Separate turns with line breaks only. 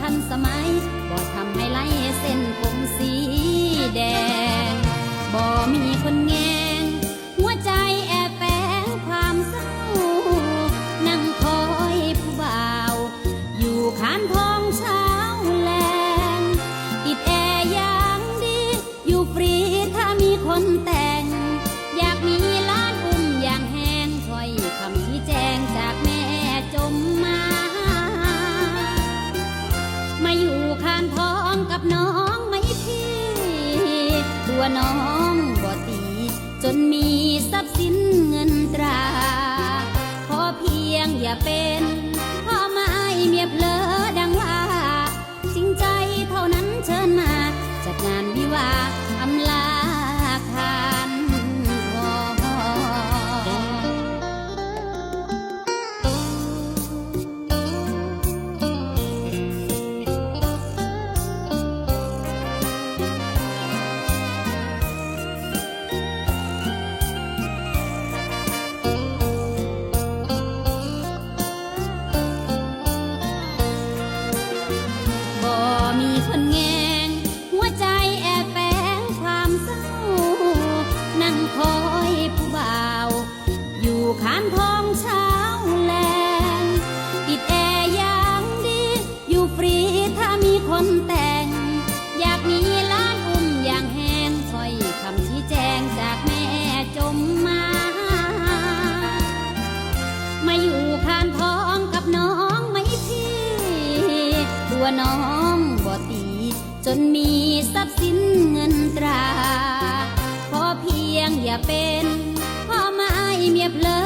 ทันสมัยบ่ทำให้ไล่เส้นผมสี กับน้องไม่พี่ตัวน้องบ่ตี จนมีทรัพย์สินเงินตรา ขอเพียงอย่าเป็นานทองเช้าแลงติดแอร์อย่างดี อยู่ฟรีถ้ามีคนแต่ง อยากมีล้านอุ้มอย่างแห้งคอยคำชี้แจงจากแม่จมมา มาอยู่คานทองกับน้องไหมพี่ตัวน้องบ่ตี จนมีทรัพย์สินเงินตรา ขอเพียงอย่าเป็น พ่อไม้เมียเพลิ